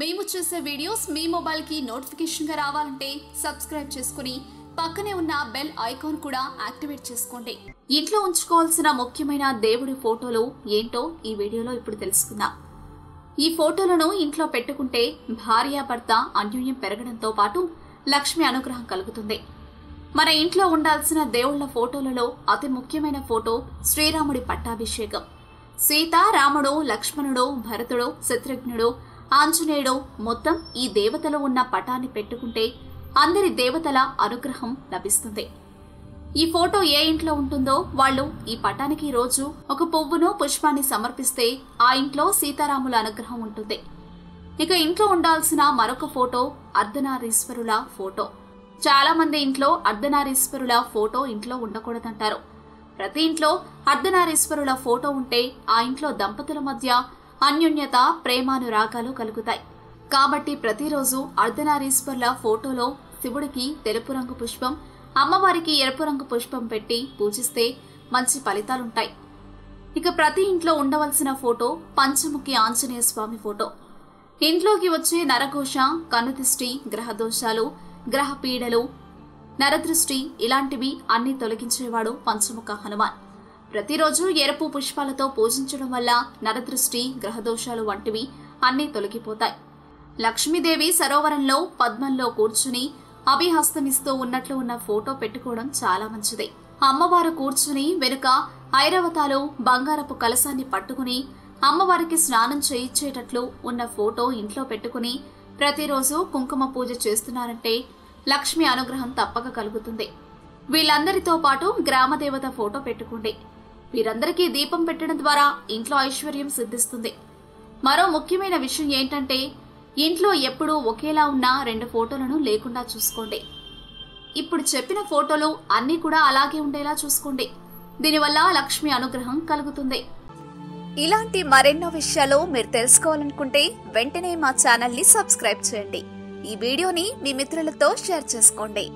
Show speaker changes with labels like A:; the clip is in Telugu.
A: మేము చేసే వీడియోస్ మీ మొబైల్కి నోటిఫికేషన్గా రావాలంటే సబ్స్క్రైబ్ చేసుకుని పక్కనే ఉన్న బెల్ ఐకాన్ కూడా యాక్టివేట్ చేసుకోండి. ఇంట్లో ఉంచుకోవాల్సిన ముఖ్యమైన దేవుడి ఫోటోలు ఏంటో ఈ వీడియోలో ఇప్పుడు తెలుసుకుందాం. ఈ ఫోటోలను ఇంట్లో పెట్టుకుంటే భార్యాభర్త అన్యోన్యం పెరగడంతో పాటు లక్ష్మి అనుగ్రహం కలుగుతుంది. మన ఇంట్లో ఉండాల్సిన దేవుళ్ళ ఫోటోలలో అతి ముఖ్యమైన ఫోటో శ్రీరాముడి పట్టాభిషేకం. సీత రాముడు లక్ష్మణుడు భరతుడు శత్రుఘ్నుడు ఆంజనేయుడు మొత్తం ఈ దేవతలో ఉన్న పటాన్ని పెట్టుకుంటే అందరి దేవతల అనుగ్రహం లభిస్తుంది. ఈ ఫోటో ఏ ఇంట్లో ఉంటుందో వాళ్ళు ఈ పటానికి రోజు ఒక పువ్వును పుష్పాన్ని సమర్పిస్తే ఆ ఇంట్లో సీతారాముల అనుగ్రహం ఉంటుంది. ఇక ఇంట్లో ఉండాల్సిన మరొక ఫోటో అర్ధనారీశ్వరుల ఫోటో. చాలా మంది ఇంట్లో అర్ధనారీశ్వరుల ఫోటో ఇంట్లో ఉండకూడదంటారు. ప్రతి ఇంట్లో అర్ధనారీశ్వరుల ఫోటో ఉంటే ఆ ఇంట్లో దంపతుల మధ్య అన్యోన్యత ప్రేమానురాగాలు కలుగుతాయి. కాబట్టి ప్రతిరోజు అర్ధనారీశ్వర్ల ఫోటోలో శివుడికి తెలుపు రంగు పుష్పం అమ్మవారికి ఎరుపు రంగు పుష్పం పెట్టి పూజిస్తే మంచి ఫలితాలుంటాయి. ఇక ప్రతి ఇంట్లో ఉండవలసిన ఫోటో పంచముఖి ఆంజనేయ స్వామి ఫోటో. ఇంట్లోకి వచ్చే నరఘోష కనుదృష్టి గ్రహదోషాలు గ్రహ పీడలు నరదృష్టి ఇలాంటివి అన్ని తొలగించేవాడు పంచముఖ హనుమాన్. ప్రతిరోజు ఎరుపు పుష్పాలతో పూజించడం వల్ల నరదృష్టి గ్రహదోషాలు వంటివి అన్నీ తొలగిపోతాయి. లక్ష్మీదేవి సరోవరంలో పద్మంలో కూర్చుని అభిహస్తమిస్తూ ఉన్నట్లు ఉన్న ఫోటో పెట్టుకోవడం చాలా మంచిది. అమ్మవారు కూర్చుని వెనుక ఐరవతాలు బంగారపు కలసాన్ని పట్టుకుని అమ్మవారికి స్నానం చేయించేటట్లు ఉన్న ఫోటో ఇంట్లో పెట్టుకుని ప్రతిరోజు కుంకుమ పూజ చేస్తున్నారంటే లక్ష్మి అనుగ్రహం తప్పక కలుగుతుంది. వీళ్ళందరితో పాటు గ్రామదేవత ఫోటో పెట్టుకోండి వీరందరికీ దీపం పెట్టడం ద్వారా ఇంట్లో ఐశ్వర్యం సిద్ధిస్తుంది. మరో ముఖ్యమైన విషయం ఏంటంటే ఇంట్లో ఎప్పుడూ ఒకేలా ఉన్న రెండు ఫోటోలను లేకుండా చూసుకోండి. ఇప్పుడు చెప్పిన ఫోటోలు అన్నీ కూడా అలాగే ఉండేలా చూసుకోండి. దీనివల్ల లక్ష్మి అనుగ్రహం కలుగుతుంది.
B: ఇలాంటి మరెన్నో విషయాలు మీరు తెలుసుకోవాలనుకుంటే వెంటనే మా ఛానల్ని సబ్స్క్రైబ్ చేయండి. ఈ వీడియోని మీ మిత్రులతో షేర్ చేసుకోండి.